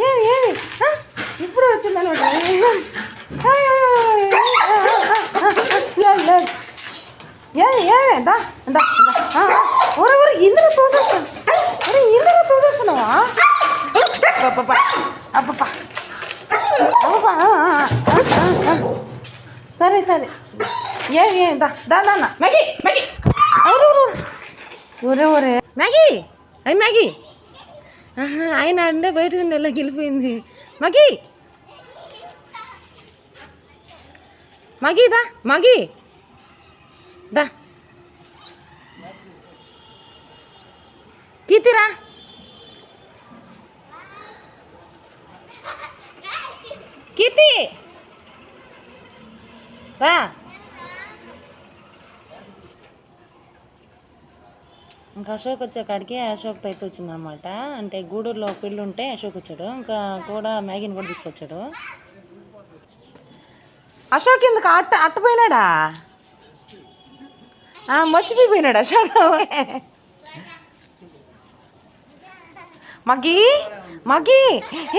ఏమి ఏమి ఆ, ఇప్పుడు వచ్చిందనమాట ఏమి ఏమి దా దా దా ఒరే ఒరే ఇందులో తోసేస్తాను ఒరే ఇందులో తోసేస్తున్నావా అబ్బబ్బా అబ్బబ్బా అబ్బబ్బా ఆ, ఆ, ఆ, ఆ. సరే సరే ఏ ఏ దా దా దా నా. Maggi Maggi ఔరు, ఔరు. ఒరే ఒరే మ్యాగీ అయ్యి మ్యాగీ ఆహా, ఆయన అంటే బయటకు నెల గెలిపోయింది మగి మగి దా మగి దా కీర్తిరా కీర్తి రా ఇంకా అశోక్ వచ్చే కాడికి అశోక్ అయితే వచ్చిందనమాట. అంటే గూడూరులో పెళ్ళి ఉంటే అశోక్ వచ్చాడు. ఇంకా కూడా మ్యాగీని కూడా తీసుకొచ్చాడు. అశోక్ ఎందుకు అట్ట అట్టపోయినాడా మర్చిపోయిపోయినాడు అశోక్. మగ్గి మగ్గి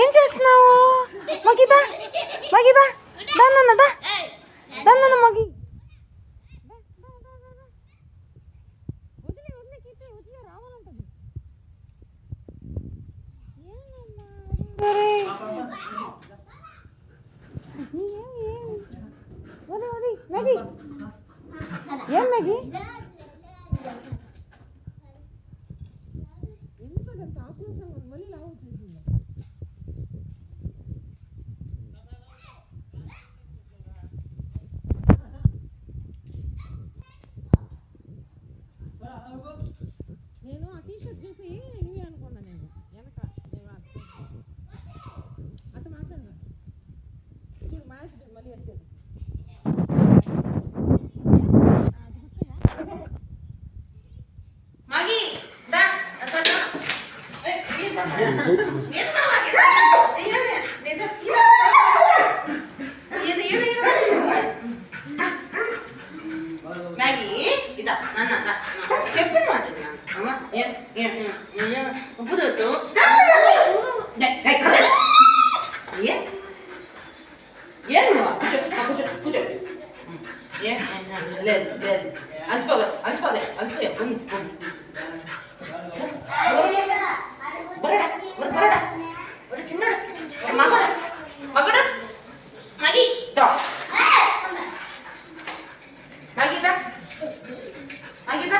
ఏం చేస్తున్నావు? మగిదా మగిదా దాన్న దా దాన్న మగి Ready, ready. Yan, Maggie. ఏం ఏం ఏం ఏం ఏం ఉప్పు తెచ్చు ఏ ఏం నువ్వు కూర్చో ఆ, కూర్చో కూర్చో ఏ ఏ, ఏ, లేదు లేదు అలసిపోగా అలసిపోదే అలసిపోయా ఉమ్, ఉమ్. బరడా, ఒరే బరడా, ఒరే చిన్నోడు, ఒరే మగోడు, మగోడు, మగి, దా. మగి, దా. మగి, దా.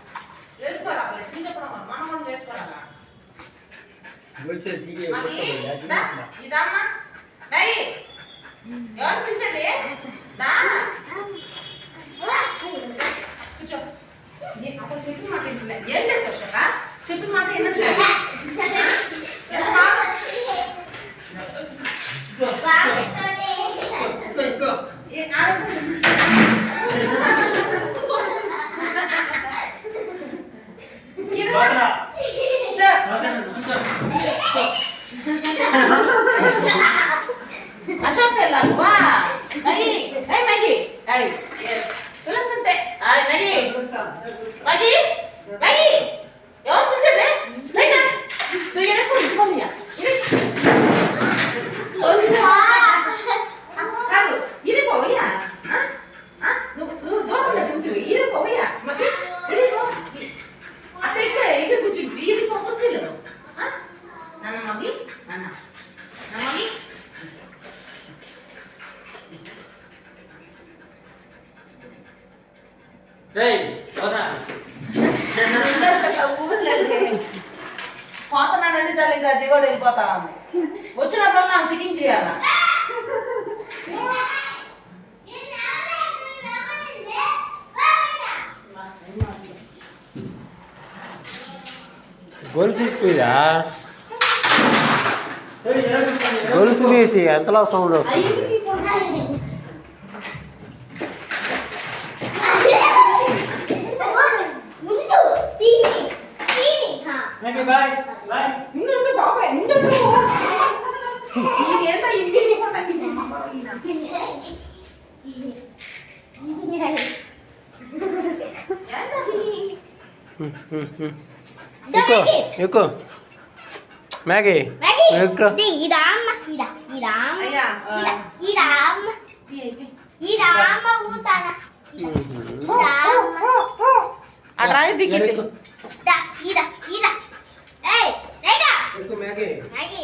ఇదమ్మా. రాగి, ఎవరు పిలిచండి దా. కూర్చో. అసలు చెప్పిన మాట వింటలే. ఏం చేస్తావు శోక చెప్పిన మాట వినట్లేదు ఎంత బాగా ఏ ఆడదు. ఇరు. దా. అశోక్ తెల్లాలి వా మగి? ఏయ్ మగి ఏయ్ పిలుస్తుంటే. ఆయ్ మగి. మగి? మగి? ఎవరు పిలిచండి రైట్ నువ్వు ఎడకు ఇంకొనియా కాదు ఇరిపోయా నువ్వు నువ్వు దూరం తింటు ఇరిపోయా మగి ఇరిపో అట్ట ఇక్కడ ఎగిరి కూర్చుంటు ఇరిపో కూర్చోలేదు నాన్న మగి నాన్న నాన్న మగి పోతున్నానంటే చాలు ఇంకా అది కూడా వెళ్ళిపోతా. ఉంది వచ్చినప్పుడల్లా నాకు చికెన్ చేయాలా? గొలుసు ఇప్పిదా గొలుసు తీసి ఎంతలో సౌండ్ వస్తుంది? ఎక్కు ఎక్కు. మ్యాగీ. ఎక్కు. ఇదామ్మ ఇదా ఇదామ్మ ఇదామ్మ ఇదామ్మ ఊతాన? ఇదామ్మ ఇదా ఇదా ఏయ్ రైడా ఎక్కు మ్యాగీ. మ్యాగీ.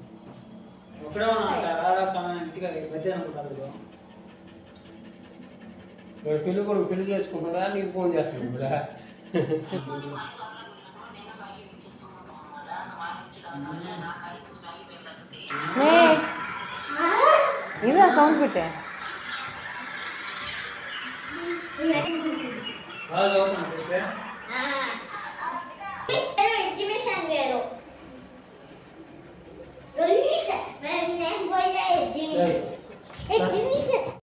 ఒకడే ఉన్నా రాధా స్వామి ఇంటికి పెద్ద అనుకుంటారు పెళ్లి కొడుకు పెళ్లి చేసుకుంటున్నా నీకు ఫోన్ చేస్తాను ఇప్పుడు ఏ ఇలా సౌండ్ పెట్టే వాళ్ళు ఓపెన్